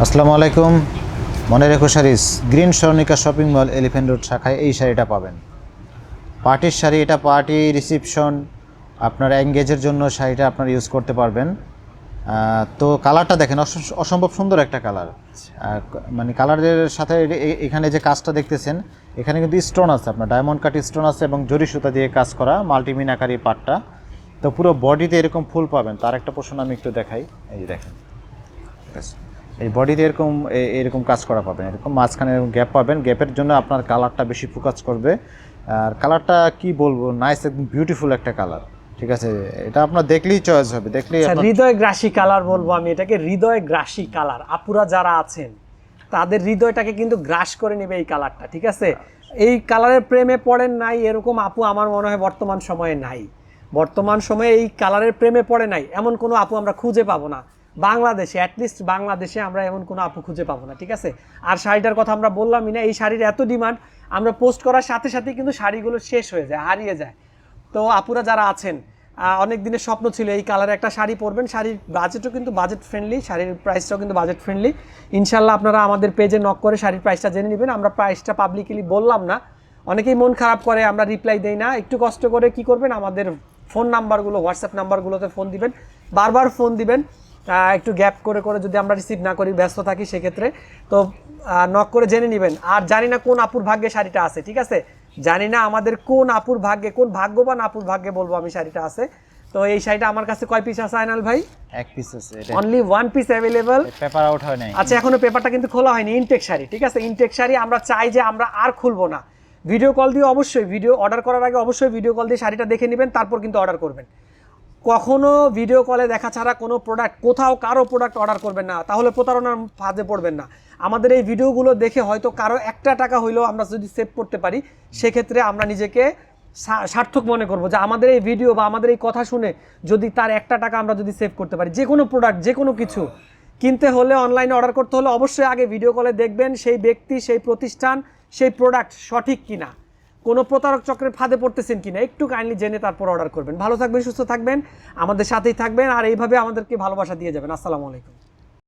আসসালামু আলাইকুম। মনে রেখো saris green Swarnika shopping mall elephant road শাখায় এই শাড়িটা পাবেন। পার্টির শাড়ি, এটা পার্টি রিসিপশন, আপনার এঙ্গেজের জন্য শাড়িটা আপনার ইউজ করতে পারবেন। তো কালারটা দেখেন, অস- অসম্ভব সুন্দর একটা কালার। মানে কালারের সাথে এখানে যে কাজটা দেখতেছেন, এখানে কিন্তু স্টোন আছে আপনার, ডায়মন্ড কাট স্টোন আছে এবং জরি সুতা দিয়ে কাজ করা মাল্টিমিন আকারি পাটটা। তো পুরো বডিতে এরকম ফুল পাবেন, তার একটা পোর্শন আমি একটু দেখাই। এই দেখেন। ঠিক আছে। এই বডিতে এরকম এরকম কাজ করা পাবেন এরকম মাঝখানে এরকম গ্যাপ পাবেন গ্যাপের জন্য আপনার কালারটা বেশি ফোকাস করবে। আর কালারটা কি বলব নাইস একদম বিউটিফুল একটা কালার ঠিক আছে? এটা আপনার দেখলেই চয়েস হবে দেখলেই আচ্ছা, হৃদয় গ্রাসী কালার বলব আমি এটাকে হৃদয় গ্রাসী কালার আপুরা যারা আছেন তাদের হৃদয়টাকে কিন্তু গ্রাস করে নেবে এই কালারটা ঠিক আছে? এই কালারের প্রেমে পড়েন নাই এরকম আপু আমার মনে হয় বর্তমান সময়ে নাই। বর্তমান সময়ে এই কালারের প্রেমে পড়ে নাই এমন কোনো আপু আমরা খুঁজে পাবো না। বাংলাদেশে অ্যাটলিস্ট বাংলাদেশে আমরা এমন কোনো আপু খুঁজে পাবো না, ঠিক আছে? আর শাড়িটার কথা আমরা বললামই না, এই শাড়ির এত ডিমান্ড আমরা পোস্ট করার সাথে সাথে কিন্তু শাড়িগুলো শেষ হয়ে যায়, হারিয়ে যায়। তো আপুরা যারা আছেন অনেক দিনের স্বপ্ন ছিল এই কালারে একটা শাড়ি পরবেন, শাড়ির বাজেটও কিন্তু বাজেট ফ্রেন্ডলি শাড়ির প্রাইসটাও কিন্তু বাজেট ফ্রেন্ডলি ইনশাল্লাহ আপনারা আমাদের পেজে নক করে শাড়ির প্রাইসটা জেনে নেবেন, আমরা প্রাইসটা পাবলিকলি বললাম না। অনেকেই মন খারাপ করে, আমরা রিপ্লাই দেই না, একটু কষ্ট করে কি করবেন, আমাদের ফোন নাম্বারগুলো হোয়াটসঅ্যাপ নাম্বারগুলোতে ফোন দিবেন, বারবার ফোন দিবেন। একটু গ্যাপ করে করে যদি আমরা রিসিভ না করি ব্যস্ত থাকি সেক্ষেত্রে। তো নক করে জেনে নেবেন। আর জানি না কোন আপুর ভাগ্যে শাড়িটা আছে ঠিক আছে? জানি না আমাদের কোন আপুর ভাগ্যে কোন ভাগ্যবান আপুর ভাগ্যে বলব আমি শাড়িটা আছে। তো এই শাড়িটা আমার কাছে কয় পিস আছে আইনাল ভাই? এক পিস আছে এটা only one piece available paper out হয় নাই। আচ্ছা এখনও পেপারটা কিন্তু খোলা হয়নি ইনটেক শাড়ি ঠিক আছে? ইনটেক শাড়ি আমরা চাই যে আমরা আর খুলবো না। ভিডিও কল দিয়ে অবশ্যই ভিডিও অর্ডার করার আগে অবশ্যই ভিডিও কল দিয়ে শাড়িটা দেখে নেবেন তারপর কিন্তু অর্ডার করবেন। কখনো ভিডিও কলে দেখা ছাড়া কোনো প্রোডাক্ট কোথাও কারও প্রোডাক্ট অর্ডার করবেন না, তাহলে প্রতারণার ফাঁদে পড়বেন না। আমাদের এই ভিডিওগুলো দেখে হয়তো কারও একটা টাকা হইলেও আমরা যদি সেভ করতে পারি, সেক্ষেত্রে আমরা নিজেকে সার্থক মনে করব যে আমাদের এই ভিডিও বা আমাদের এই কথা শুনে যদি তার একটা টাকা আমরা যদি সেভ করতে পারি, যে কোনো প্রোডাক্ট যে কোনো কিছু কিনতে হলে অনলাইনে অর্ডার করতে হলে অবশ্যই আগে ভিডিও কলে দেখবেন সেই ব্যক্তি, সেই প্রতিষ্ঠান, সেই প্রোডাক্ট সঠিক কিনা। কোনো প্রতারক চক্রের ফাঁদে পড়তেছেন কিনা একটু কাইন্ডলি জেনে তারপর অর্ডার করবেন। ভালো থাকবেন, সুস্থ থাকবেন, আমাদের সাথেই থাকবেন, আর এইভাবে আমাদেরকে ভালোবাসা দিয়ে যাবেন। আসসালামু আলাইকুম।